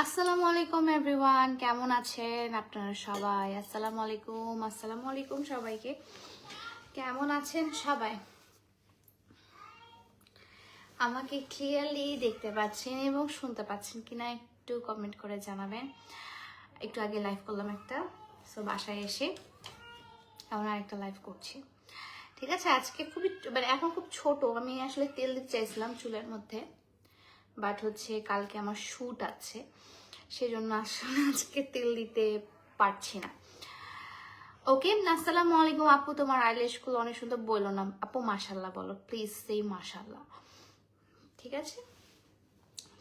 আসসালামু আলাইকুম এভরিওয়ান, কেমন আছেন আপনারা সবাই? আসসালামু আলাইকুম আসসালামু আলাইকুম সবাইকে। কেমন আছেন সবাই? আমাকে ক্লিয়ারলি দেখতে পাচ্ছেন এবং শুনতে পাচ্ছেন কিনা একটু কমেন্ট করে জানাবেন। একটু আগে লাইভ করলাম একটা সো বাসায় এসে এখন আরেকটা লাইভ করছি। ঠিক আছে, আজকে খুবই মানে এখন খুব ছোট, আমি আসলে তেল দিতে চাইছিলাম চুলের মধ্যে। বাট হচ্ছে কালকে আমার শ্যুট আছে। সেজন্য আসলে আজকে তেল দিতে পারছি না। ওকে আসসালামু আলাইকুম আপু। তোমার আইলেশগুলো অনেক সুন্দর বলল না। আপু মাশাল্লাহ বলো। প্লিজ সেই মাশাল্লাহ ঠিক আছে?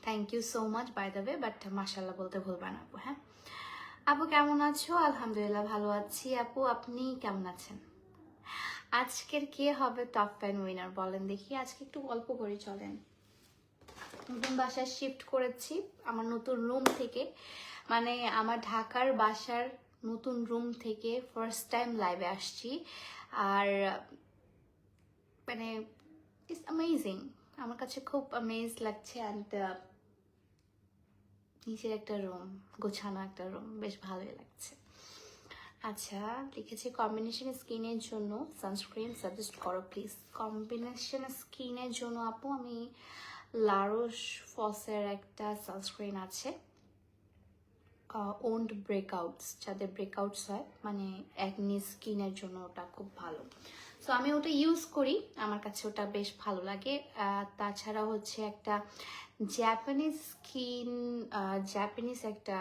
Thank you so much by the way but মাশাল্লাহ বলতে ভুলবে না আপু হ্যাঁ? আপু, কেমন আছো? আলহামদুলিল্লাহ, ভালো আছি। আপু, আপনি কেমন আছেন? আজকের কে হবে টপ ফ্যান উইনার বলেন দেখি। আজকে একটু গল্প করে চলেন। নতুন বাসায় শিফট করেছি, আমার নতুন রুম থেকে। মানে আমার ঢাকার বাসার নতুন রুম থেকে ফার্স্ট টাইম লাইভে আসছি। আর মানে ইটস অ্যামেজিং আমার কাছে খুব অ্যামেজ লাগছে অ্যান্ড নিচের একটা রুম গোছানো একটা রুম বেশ ভালোই লাগছে। আচ্ছা লিখেছি কম্বিনেশন স্কিনের জন্য সানস্ক্রিন সাজেস্ট করো প্লিজ কম্বিনেশন স্কিনের জন্য আপু, আমি লারোস ফসের একটা সানস্ক্রিন আছে ওন্ড ব্রেকআউটস যাদের ব্রেকআউটস হয় মানে একনি স্কিনের জন্য ওটা খুব ভালো। সো আমি ওটা ইউজ করি, আমার কাছে ওটা বেশ ভালো লাগে। তাছাড়া হচ্ছে একটা জাপানিজ স্কিন জাপানিজ একটা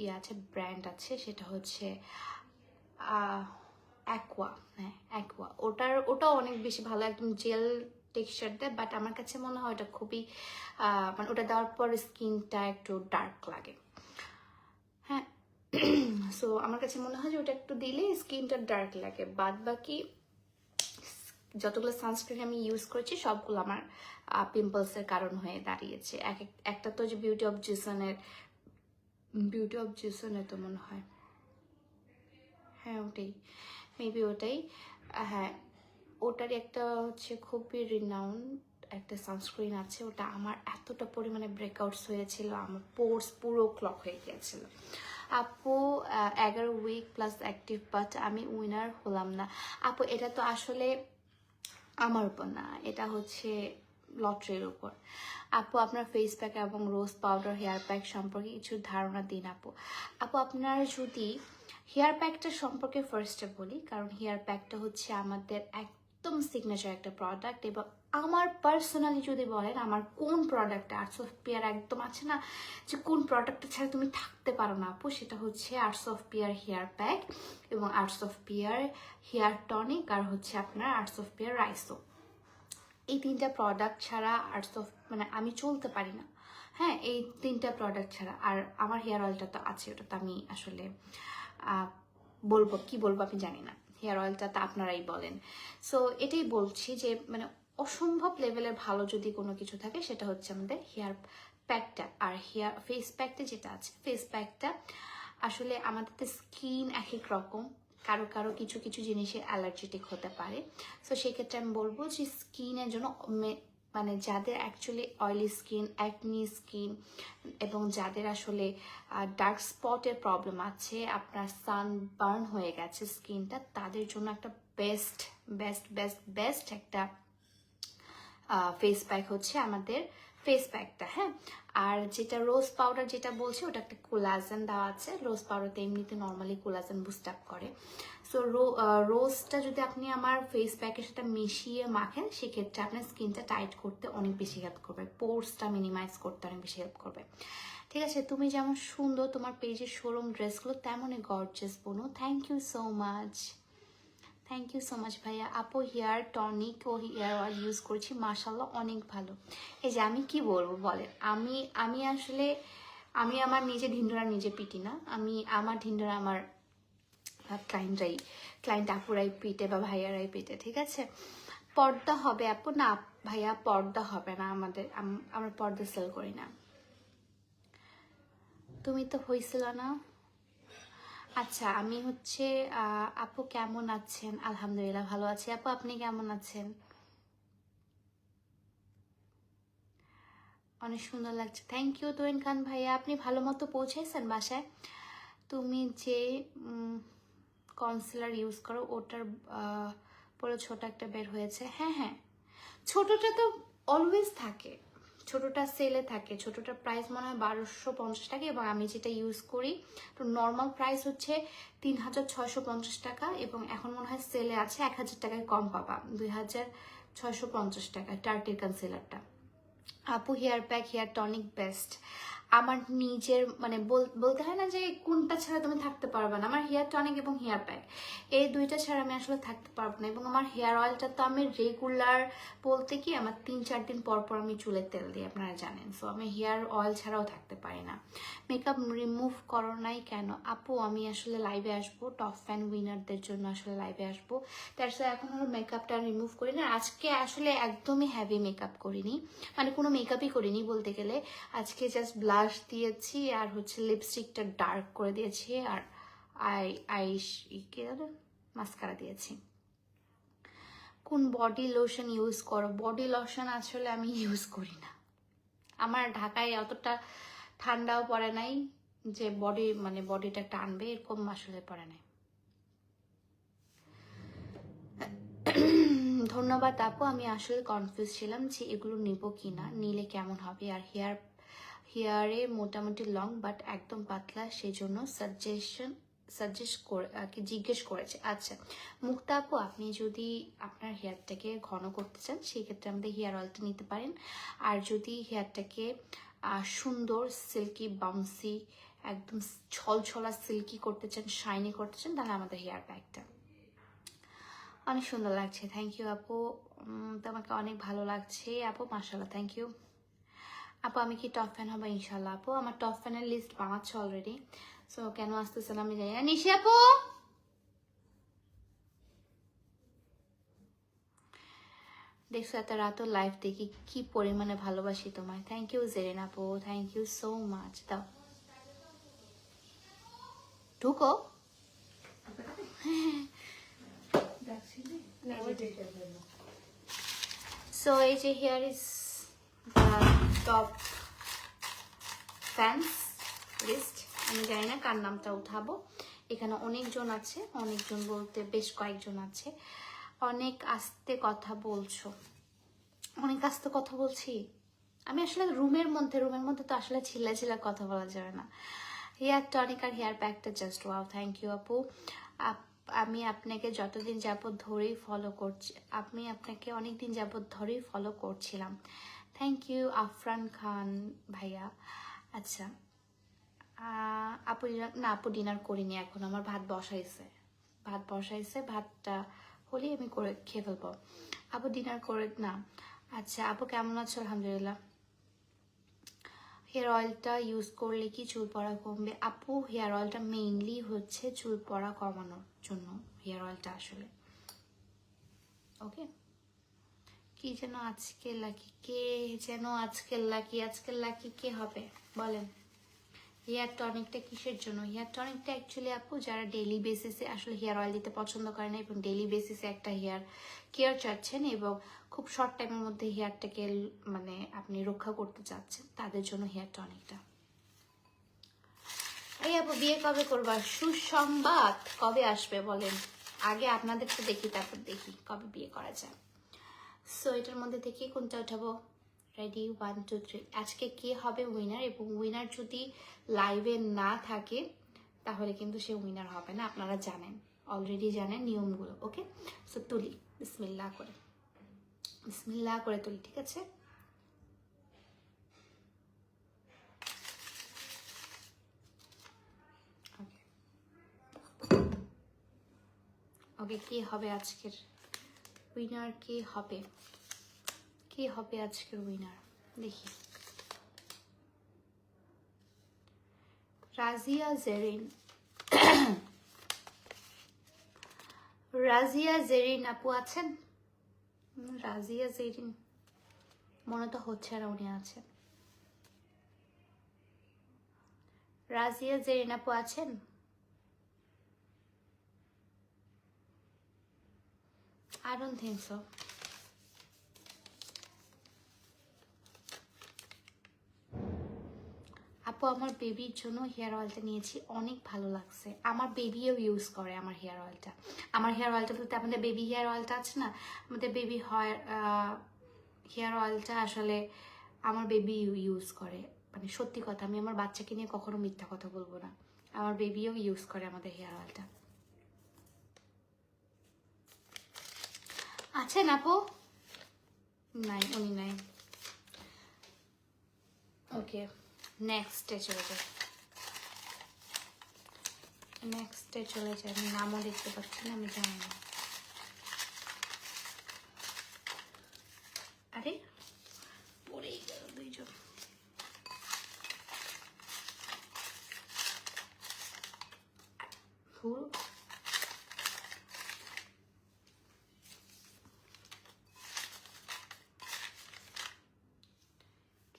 ইয়ে আছে ব্র্যান্ড আছে, সেটা হচ্ছে অ্যাকোয়া হ্যাঁ অ্যাকোয়া ওটার, ওটাও অনেক বেশি ভালো, একদম জেল টেক্সচার দেয় বাট আমার কাছে মনে হয় ওটা খুবই মানে ওটা দেওয়ার পর স্কিনটা একটু ডার্ক লাগে। হ্যাঁ সো আমার কাছে মনে হয় যে ওটা একটু দিলে স্কিনটা ডার্ক লাগে। বাদ বাকি যতগুলো সানস্ক্রিন আমি ইউজ করেছি, সবগুলো আমার পিম্পলসের কারণ হয়ে দাঁড়িয়েছে। এক- একটা তো যে বিউটি অফ জিসনের বিউটি অফ জিসনের তো মনে হয়। হ্যাঁ ওটাই। মেবি ওটাই। হ্যাঁ ওটারই একটা হচ্ছে খুবই রিনাউন্ড একটা সানস্ক্রিন আছে। ওটা আমার এতটা পরিমাণে ব্রেকআউটস হয়েছিল, আমার পোর্স পুরো ক্লক হয়ে গিয়েছিল। আপু এগারো উইক প্লাস অ্যাক্টিভ বাট আমি উইনার হলাম না। আপু, এটা তো আসলে আমার উপর না, এটা হচ্ছে লটারির উপর। আপু, আপনার ফেস প্যাক এবং রোজ পাউডার হেয়ার প্যাক সম্পর্কে কিছু ধারণা দিন আপু। আপু, আপনার যদি হেয়ার প্যাকটা সম্পর্কে ফার্স্টে বলি, কারণ হেয়ার প্যাকটা হচ্ছে আমাদের একদম সিগনেচার একটা প্রোডাক্ট এবং আমার পার্সোনালি যদি বলেন, আমার কোন প্রোডাক্টটা আর্টস অফ পিয়ার একদম আছে না, যে কোন প্রোডাক্টটা ছাড়া তুমি থাকতে পারো না আপু, সেটা হচ্ছে arts of pear hair pack এবং arts of pear hair tonic আর হচ্ছে আপনার আর্টস অফ পিয়ার রাইসো এই তিনটা প্রোডাক্ট ছাড়া আর্টস অফ মানে আমি চলতে পারি না। হ্যাঁ এই তিনটা প্রোডাক্ট ছাড়া। আর আমার হেয়ার অয়েলটা তো আছে ওটা তো আমি আসলে বলব, কি বলব আমি জানি না। হেয়ার অয়েলটা তা আপনারাই বলেন। সো এটাই বলছি যে মানে অসম্ভব লেভেলের ভালো যদি কোনো কিছু থাকে, সেটা হচ্ছে আমাদের হেয়ার প্যাকটা। আর হেয়ার ফেস প্যাকটা যেটা আছে ফেস প্যাকটা আসলে আমাদের তো স্কিন এক এক রকম। কারও কারও কিছু কিছু জিনিসে অ্যালার্জেটিক হতে পারে। সো সেক্ষেত্রে আমি বলব যে স্কিনের জন্য মানে যাদের actually oily skin acne skin এবং যাদের আসলে ডার্ক স্পটের প্রবলেম আছে, আপনার সান বার্ন হয়ে গেছে স্কিনটা তাদের জন্য একটা বেস্ট বেস্ট বেস্ট বেস্ট একটা ফেস প্যাক হচ্ছে আমাদের ফেস প্যাকটা হ্যাঁ? আর যেটা রোজ পাউডার যেটা বলছি ওটা একটা কোলাজেন দেওয়া আছে। রোজ পাউডারতে এমনিতে নর্মালি কোলাজেন বুস্ট আপ করে। সো রোজটা যদি আপনি আমার ফেস প্যাকের সাথে মিশিয়ে মাখেন, সেক্ষেত্রে আপনার স্কিনটা টাইট করতে অনেক বেশি হেল্প করবে। পোর্সটা মিনিমাইজ করতে অনেক বেশি হেল্প করবে। ঠিক আছে, তুমি যেমন সুন্দর তোমার পেজের শোরুম ড্রেসগুলো তেমনই gorgeous বোনো। Thank you so much thank you so much ভাইয়া। আপো হেয়ার টনিক ও হেয়ার অয়েল ইউজ করছি মাশাল্লাহ অনেক ভালো। এই যে আমি কি বলব, বলেন। আমি আমি আসলে, আমি আমার নিজে ঢিন্ডোরা নিজে পিটি না। আমি, আমার ঢিন্ডোরা আমার ক্লায়েন্টরাই ক্লায়েন্ট আপুরাই পিটে বা ভাইয়ারাই পিটে ঠিক আছে? পর্দা হবে আপু না, ভাইয়া পর্দা হবে না আমাদের আমরা পর্দা সেল করি না। তুমি তো হয়েছিল না? আচ্ছা আমি হচ্ছে আপু কেমন আছেন? আলহামদুলিল্লাহ ভালো আছি। আপু, আপনি কেমন আছেন? অনেক সুন্দর লাগছে। থ্যাংক ইউ তোয়েন খান ভাইয়া। আপনি ভালো মতো পৌঁছেছেন বাসায়? তুমি যে কনসিলার ইউজ করো, ওটার পুরো ছোট একটা বের হয়েছে। হ্যাঁ হ্যাঁ। ছোটটা তো অলওয়েজ থাকে। ছোটটা সেলে থাকে। ছোটটার প্রাইস মনে হয় বারোশো পঞ্চাশ টাকা এবং আমি যেটা ইউজ করি, তো নর্মাল প্রাইস হচ্ছে তিন হাজার ছয়শো পঞ্চাশ টাকা এবং এখন মনে হয় সেলে আছে এক হাজার টাকায় কম পাবা দুই হাজার ছয়শো পঞ্চাশ টাকা টার্টির কনসিলারটা আপু hair pack hair tonic best আমার নিজের মানে বল- বলতে হয় না যে কোনটা ছাড়া তুমি থাকতে পারবে না। আমার হেয়ার টনিক এবং হেয়ার প্যাক এই দুইটা ছাড়া আমি আসলে থাকতে পারব না। এবং আমার হেয়ার অয়েলটা তো আমি রেগুলার বলতে কি আমার তিন, চার দিন পর পর আমি চুলের তেল দিই, আপনারা জানেন। সো আমি হেয়ার অয়েল ছাড়াও থাকতে পারি না। মেকআপ রিমুভ করো নাই কেন? আপু, আমি আসলে লাইভে আসব টপ ফ্যান উইনারদের জন্য আসলে লাইভে আসব। তার সাথে এখন আর মেকআপটা রিমুভ করি না। আজকে আসলে একদমই হ্যাভি মেকআপ করিনি। মানে কোনো মেকআপই করিনি বলতে গেলে। আজকে জাস্ট ব্লাশ দিয়েছি আর হচ্ছে লিপস্টিকটা ডার্ক করে দিয়েছি আর আই আই কি মাস্কারা দিয়েছি। কোন বডি লোশন ইউজ করো? বডি লোশন আসলে আমি ইউজ করি না। আমার ঢাকায় অতটা ঠান্ডাও পড়ে নাই যে বডি মানে বডিটা টানবে এরকম আসলে পড়ে নাই। ধন্যবাদ আপু, আমি আসলে কনফিউজ ছিলাম যে এগুলো নিব কি না নিলে কেমন হবে? আর হেয়ার হেয়ারে মোটামুটি লং বাট একদম পাতলা সেই জন্য সাজেশন সাজেস্ট করে আর কি জিজ্ঞেস করেছে। আচ্ছা মুক্তা আপু, আপনি যদি আপনার হেয়ারটাকে ঘন করতে চান সেই ক্ষেত্রে আমাদের হেয়ার অয়েলটা নিতে পারেন। আর যদি হেয়ারটাকে সুন্দর সিল্কি বাউন্সি একদম ছলছলা সিল্কি করতে চান শাইনি করতে চান, তাহলে আমাদের হেয়ার প্যাকটা অনেক সুন্দর লাগছে। থ্যাংক ইউ আপু। তোমাকে অনেক ভালো লাগছে। আপু মাসাল্লাহ থ্যাংক ইউ আপু আমি কি টপ ফ্যান হব? ইনশাল্লাহ আপু আমার টপ ফ্যানের লিস্ট বানাচ্ছে অলরেডি সো কেন আসতেছে না আমি জানি না। নিশি আপু! দেখছ এত রাতও লাইভ দেখি কি পরিমাণে ভালোবাসি তোমায়। থ্যাংক ইউ জেরিন আপু থ্যাংক ইউ সো মাচ দাও। ঢুকো। সো এই যে here is top fans list আমি জানি না কার নামটা উঠাবো। এখানে অনেকজন আছে, অনেকজন বলতে বেশ কয়েকজন আছে। অনেক আস্তে কথা বলছো। অনেক আস্তে কথা বলছি? আমি আসলে রুমের মধ্যে রুমের মধ্যে তো আসলে ছিলা ছিলা কথা বলা যাবে না। হেয়ার টনিক আর হেয়ার প্যাকটা জাস্ট ওয়াও থ্যাংক ইউ আপু। আমি আপনাকে যতদিন যাবত ধরেই ফলো করছি, আমি আপনাকে অনেক দিন যাবত ধরেই ফলো করছিলাম। থ্যাংক ইউ আফরান খান ভাইয়া। আচ্ছা আপু না, আপু ডিনার করিনি এখন, আমার ভাত বসাইছে। ভাত বসাইছে, ভাতটা হলেই আমি করে খেয়ে ফেলব। আপু ডিনার করে না আচ্ছা আপু কেমন আছো? আলহামদুলিল্লাহ। হেয়ার অয়েলটা ইউজ করলে কি চুল পড়া কমবে? আপু হেয়ার অয়েলটা মেইনলি হচ্ছে চুল পড়া কমানোর জন্য হেয়ার অয়েলটা আসলে। ওকে কি যেন আজকে লাকি, কে যেন আজকে লাকি আজকে লাকি কে হবে? বলেন। হেয়ার টনিকটা কিসের জন্য? হেয়ার টনিকটা অ্যাকচুয়ালি আপু যারা ডেইলি বেসিসে আসলে হেয়ার অয়েল দিতে পছন্দ করে না এবং ডেইলি বেসিসে একটা হেয়ার কেয়ার চাচ্ছেন এবং খুব শর্ট টাইমের মধ্যে হেয়ারটাকে মানে আপনি রক্ষা করতে চাচ্ছেন, তাদের জন্য হেয়ার টনিকটা। এই আপু বিয়ে কবে করবা? সুসংবাদ কবে আসবে বলেন? আগে আপনাদের তো দেখি, তারপর দেখি কবে বিয়ে করা যায়। সো এটার মধ্যে থেকে কোনটা উঠাবো? রেডি ওয়ান টু থ্রি আজকে কে হবে উইনার এবং উইনার যদি লাইভে না থাকে, তাহলে কিন্তু সে উইনার হবে না, আপনারা জানেন। অলরেডি জানেন নিয়মগুলো ওকে সো তুলি। বিসমিল্লাহ করে। বিসমিল্লাহ করে তুলি, ঠিক আছে? ওকে কে হবে আজকের? উইনার কে হবে? কে হবে আজকের উইনার দেখি। রাজিয়া জেরিন। রাজিয়া জেরিন আপু আছেন? রাজিয়া জেরিন। মনে তো হচ্ছে না উনি আছেন। রাজিয়া জেরিন আপু আছেন? I don't think so. আপু, আমার বেবির জন্য হেয়ার অয়েলটা নিয়েছি, অনেক ভালো লাগছে। আমার বেবিও ইউজ করে আমার হেয়ার অয়েলটা আমার হেয়ার অয়েলটা বলতে আমাদের বেবি হেয়ার অয়েলটা আছে না? আমাদের বেবি হেয়ার হেয়ার অয়েলটা আসলে আমার বেবি ইউজ করে। মানে সত্যি কথা, আমি আমার বাচ্চাকে নিয়ে কখনো মিথ্যা কথা বলব না। আমার বেবিও ইউজ করে আমাদের হেয়ার অয়েলটা আছেন আপু? নাই, উনি নাই। ওকে নেক্সটে চলে যাই। নেক্সটে চলে যাই, আমি নামও দেখতে পাচ্ছি না, আমি জানি না। আরে, পড়েই গেল দুইজন। ফুল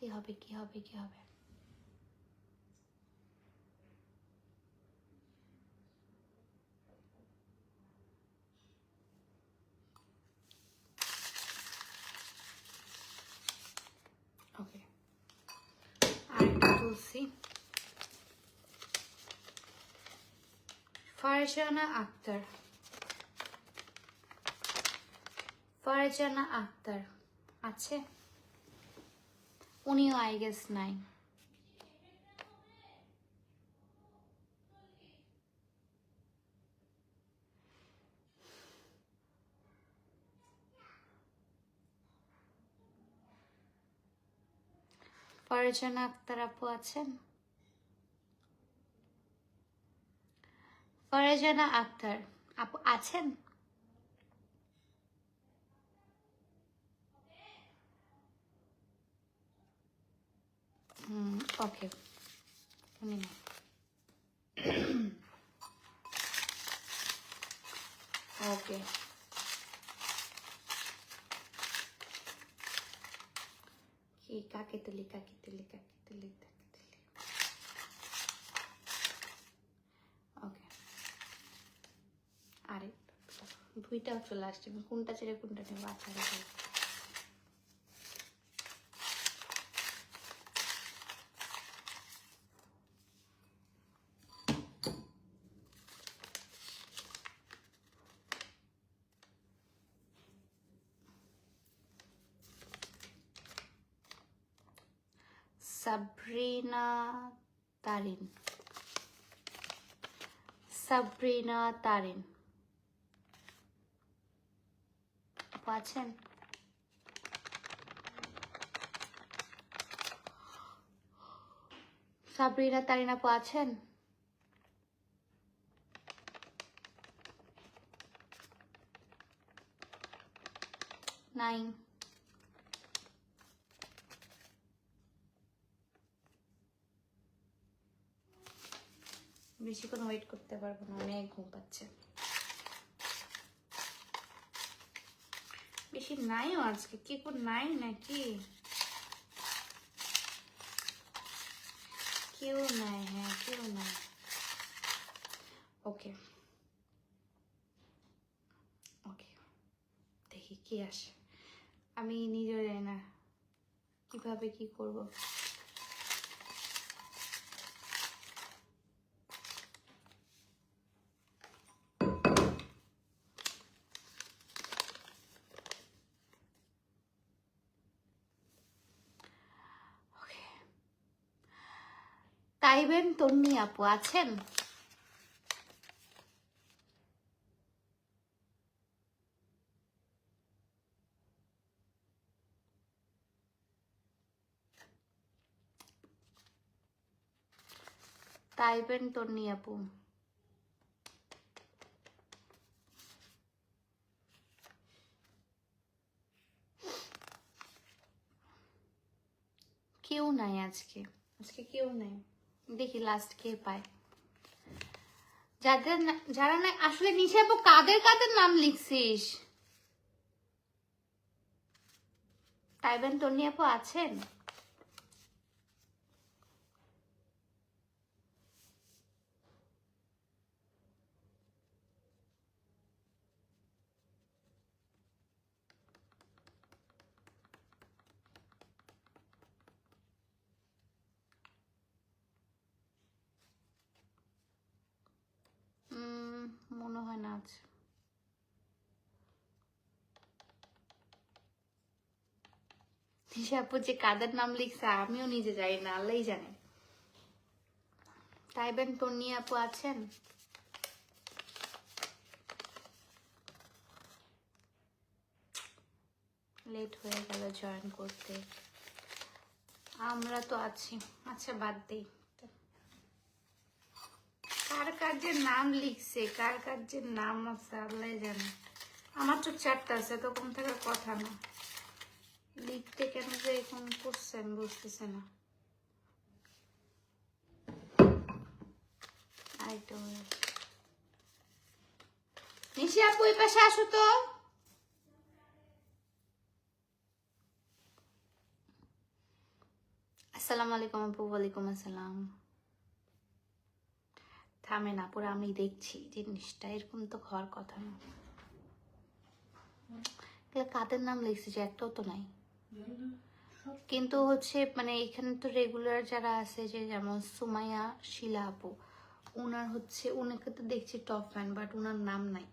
কি হবে কি হবে কি হবে? ফারজানা আক্তার। ফারজানা আক্তার। আছে? উনিও আই গেস নাই। ফারজানা আক্তার আপু আছেন? ফারজানা আক্তার আপু আছেন? ওকে ওকে কি কাকে তুলি কাকে তুলি কাকে তুলি কাকে তুলি ওকে আরে দুইটাও চলে আসছে কোনটা ছেড়ে কোনটা নেব আচ্ছা সাবরিনা তারিন। সাবরিনা তারিন। আছেন? সাবরিনা তারিন আপু আছেন? নাই বেশিক্ষণ ওয়েট করতে পারব না, অনেক ঘুম পাচ্ছে। বেশি নাইও আজকে, কি কোন নাই নাকি? কেউ নাই হ্যাঁ কেউ নাই। ওকে ওকে দেখি কি আসে। আমি নিজেও জানি না, কীভাবে কি করব ওকে তাইবেন তন্নি আপু আছেন? তাইবেন তন্নি আপু। কেউ নাই আজকে। আজকে কেউ নাই। দেখি লাস্ট কে পায়। যাদের যারা নাই আসলে নিচে আপু, কাদের কাদের নাম লিখছিস? তাইবেন, তন্নি আপু আছেন? মাছ আপু যে কাদের নাম লিখছে, আমিও নিজে জানি না, আল্লাহই জানে। তাইবেন তন্নি আপু আছেন? লেট হয়ে গেল জয়েন করতে। আমরা তো আছি। আচ্ছা বাদ দেই। কার কার যে নাম লিখছে, কার কার যে নাম আছে, আল্লাহ জানে। আমার তো চারটা আছে, তো কম থাকার কথা না। লিখতে কেন যে এরকম করছে, আমি বুঝতেছি না। আরেকটা নিশি ওই পাশে আসো তো। আসসালামু আলাইকুম আপু, ওয়ালাইকুম আসসালাম। থামে না, পুরো আমি দেখছি জিনিসটা, এরকম তো হওয়ার কথা না। কাদের নাম লিখছে যে একটাও তো নাই। কিন্তু হচ্ছে মানে এখানে তো রেগুলার যারা আছে, যে যেমন সুমাইয়া, শিলা আপু ওনার হচ্ছে ওনাকে তো দেখছি টপ ফ্যান বাট ওনার নাম নাই।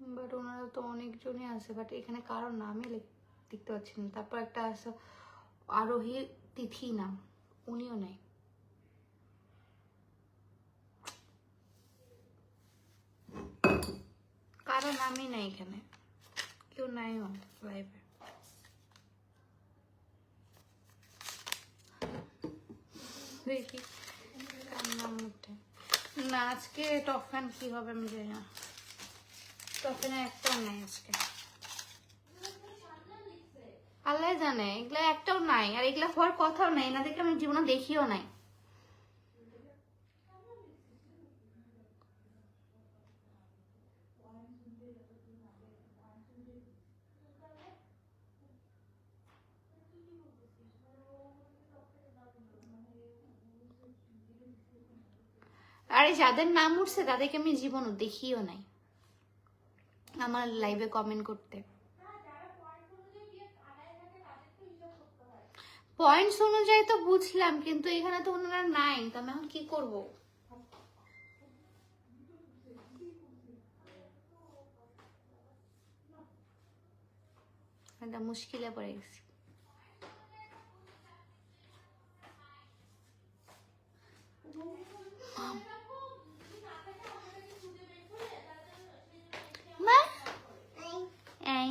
বাট ওনারা তো অনেকজনই আছে বাট এখানে কারোর নামই লেখ- দেখতে পাচ্ছি না। তারপর একটা আছে আরোহী তিথি নাম উনিও নেই। কারও নামই নাই এখানে। কেউ নাইও লাইভে দেখি, কার নাম উঠে। না, আজকে টপ ফ্যান কি হবে আমি জানি না। টপ ফ্যানে একটাও নাই আজকে। আল্লাহ জানে, এগুলা একটাও নাই, আর এগুলা হওয়ার কথাও নাই, এনাদেরকে আমি জীবনে দেখিও নাই। আরে যাদের নাম উঠছে, তাদেরকে আমি জীবনও দেখিও নাই। আমার লাইভে কমেন্ট করতে। পয়েন্টস অনুযায়ী তো বুঝলাম, কিন্তু এখানে তো ওনারা নাই, তো আমি এখন কি করব? একটা মুশকিলে পড়ে গেছি। মা এই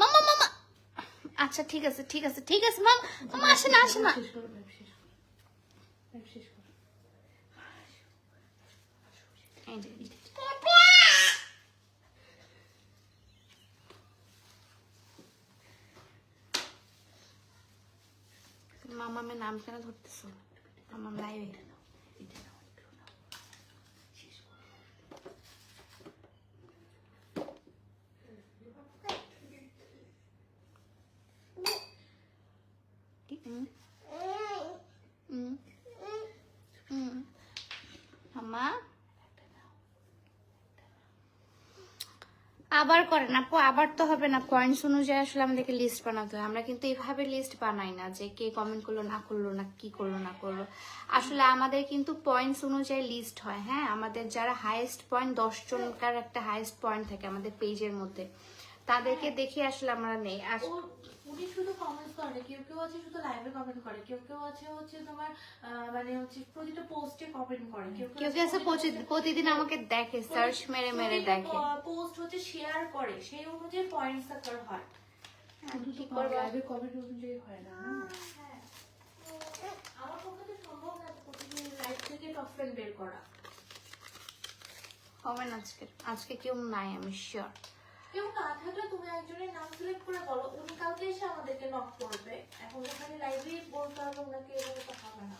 মামা মামা আচ্ছা ঠিক আছে ঠিক আছে ঠিক আছে মাম মামা আসে না আসে না। মামা আমি নাম কেন ধরতেছো? আমার লাইভে এটা নাও একটু নাও শেষ করো মামা আবার করেন আপু, আবার তো হবে না। পয়েন্টস অনুযায়ী আসলে আমাদেরকে লিস্ট বানাতে হয়। আমরা কিন্তু এভাবে লিস্ট বানাই না যে কে কমেন্ট করল, না করল, না কি করল, না করল। আসলে আমাদের কিন্তু পয়েন্টস অনুযায়ী লিস্ট হয় হ্যাঁ? আমাদের যারা হাইয়েস্ট পয়েন্ট জনকার একটা হাইয়েস্ট পয়েন্ট থাকে আমাদের পেজের মধ্যে। তাদেরকে দেখে আসলে আমরা নেই। উনি শুধু কমেন্ট করে কেউ কেউ আছে শুধু লাইভে কমেন্ট করে কেউ কেউ আছে হচ্ছে তোমার আহ, মানে হচ্ছে প্রতিটা পোস্টে কমেন্ট করে কেউ কেউ কেউ আছে প্রতিদিন আমাকে দেখে সার্চ মেরে মেরে দেখে। পোস্ট হচ্ছে শেয়ার করে সেই অনুযায়ী পয়েন্টস সাকার হয়। কি করব? লাইভে কমেন্ট অনুযায়ী হয় না। আমার পক্ষে তো সম্ভব না প্রতিদিন লাইভ থেকে টপ ফ্রেন্ড বের করা। হবে না আজকে আজকে কেউ নাই আমি শিওর কেউ না থাকলে তুমি একজনের নাম সিলেক্ট করে বলো উনি কালকে এসে আমাদেরকে নক করবে। এখন ওখানে লাইভে বলতে হবে ওনাকে এভাবে তো হবে না।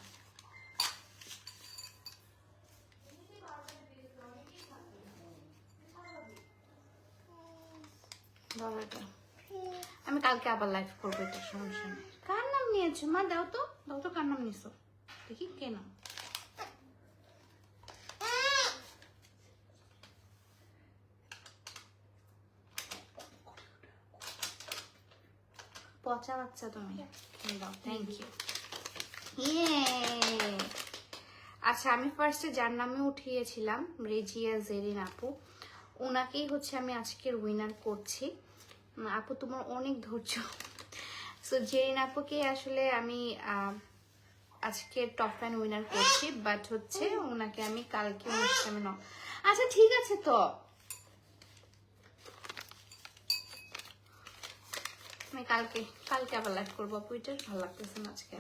আমি কালকে আবার লাইভ করব এটা সমস্যা নেই। কার নাম নিয়েছো? মা দাও তো। দাও তো কার নাম নিছো। দেখি কে নাম। পচা বাচ্চা তুমি। Thank you Yay! আচ্ছা আমি ফার্স্টে যার নামে উঠিয়েছিলাম রেজিয়া জেরিন আপু। ওনাকেই হচ্ছে আমি আজকের উইনার করছি। আপু তোমার অনেক ধৈর্য। সো জেরিন আপুকে আসলে আমি আজকে টপ ফ্যান উইনার করছি বাট হচ্ছে ওনাকে আমি কালকে হচ্ছে আমি ন- আচ্ছা ঠিক আছে তো। আমি কালকে কালকে আবার লাইভ করব আপু এটা ভালো লাগতেছে না আজকে।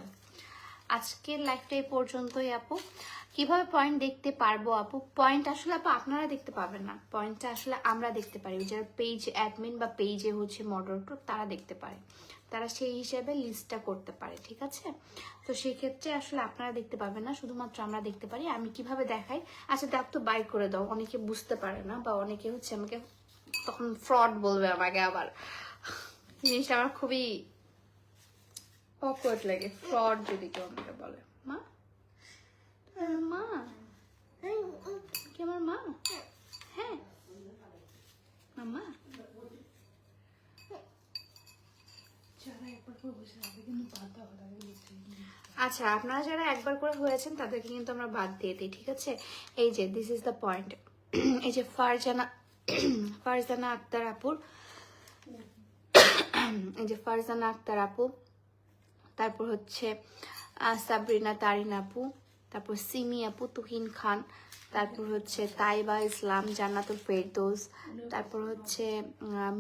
আজকের লাইভটা এই পর্যন্তই আপু। কীভাবে পয়েন্ট দেখতে পারব আপু? পয়েন্ট আসলে আপু আপনারা দেখতে পাবেন না। পয়েন্টটা আসলে আমরা দেখতে পারি। যারা পেজ অ্যাডমিন বা পেজে হচ্ছে মডারেটর তারা দেখতে পারে। তারা সেই হিসাবে লিস্টটা করতে পারে, ঠিক আছে? তো সেই ক্ষেত্রে আসলে আপনারা দেখতে পাবেন না, শুধুমাত্র আমরা দেখতে পারি। আমি কীভাবে দেখাই? আচ্ছা দেখ তো বাই করে দাও। অনেকে বুঝতে পারে না বা অনেকে হচ্ছে আমাকে তখন ফ্রড বলবে আমাকে আবার। জিনিসটা আমার খুবই অকওয়ার্ড লাগে। ফ্রড যদি কেউ আমাকে বলে। মা? মা? কি আমার মা? হ্যাঁ। মামা আচ্ছা আপনারা যারা একবার করে হয়েছেন তাদেরকে কিন্তু আমরা বাদ দিয়ে দিই ঠিক আছে? এই যে দিস ইজ দ্য পয়েন্ট এই যে ফারজানা ফারজানা আক্তার আপুর এই যে ফারজানা আক্তার আপু, তারপর হচ্ছে সাবরিনা তারিন আপু, তারপর সিমি আপু, তুহিন খান, তারপর হচ্ছে তাইবা ইসলাম, জান্নাতুল ফেরদৌস, তারপর হচ্ছে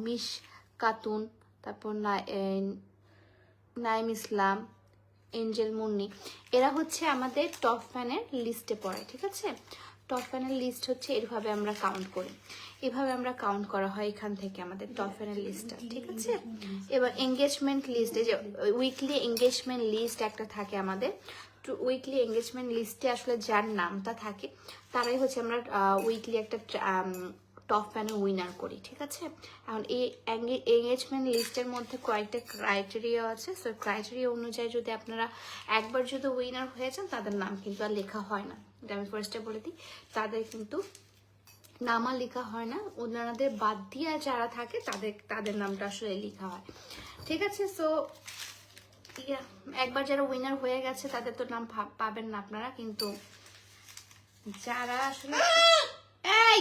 মিশ কাতুন, তারপর নাইম ইসলাম, এঞ্জেল মুন্নি। এরা হচ্ছে আমাদের টপ ফ্যানের লিস্টে পড়ে, ঠিক আছে? টপ ফ্যানের লিস্ট হচ্ছে এরভাবে আমরা কাউন্ট করি। এভাবে আমরা কাউন্ট করা হয় এখান থেকে আমাদের টপ ফ্যানের লিস্টটা ঠিক আছে? এবার এঙ্গেজমেন্ট লিস্ট যে উইকলি এঙ্গেজমেন্ট লিস্ট একটা থাকে আমাদের উইকলি এঙ্গেজমেন্ট লিস্টে আসলে যার নামটা থাকে, তারাই হচ্ছে আমরা উইকলি একটা টপ ফ্যানের উইনার করি, ঠিক আছে? এখন এই এঙ্গেজমেন্ট লিস্টের মধ্যে কয়েকটা ক্রাইটেরিয়া আছে সো ক্রাইটেরিয়া অনুযায়ী যদি আপনারা একবার যদি উইনার হয়ে যান, তাদের নাম কিন্তু আর লেখা হয় না। এটা আমি ফার্স্টে বলে দিই, তাদের কিন্তু নাম আর লেখা হয় না। ওনাদের বাদ দিয়ে যারা থাকে তাদের তাদের নামটা আসলে লেখা হয়। ঠিক আছে সো একবার যারা উইনার হয়ে গেছে তাদের তো নাম পাবেন না আপনারা কিন্তু যারা আসলে এই।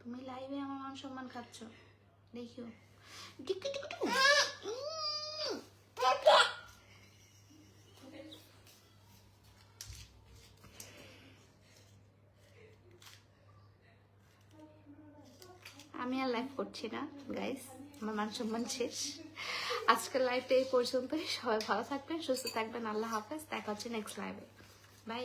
তুমি লাইভে আমার মান সম্মান খাচ্ছ। দেখিও টিকু টিকু টিকু। উম। আমি আর লাইভ করছি না গাইস আমার মান সম্মান শেষ। আজকের লাইভটা এই পর্যন্তই। সবাই ভালো থাকবেন, সুস্থ থাকবেন। আল্লাহ হাফেজ। দেখা হচ্ছে নেক্সট লাইভে বাই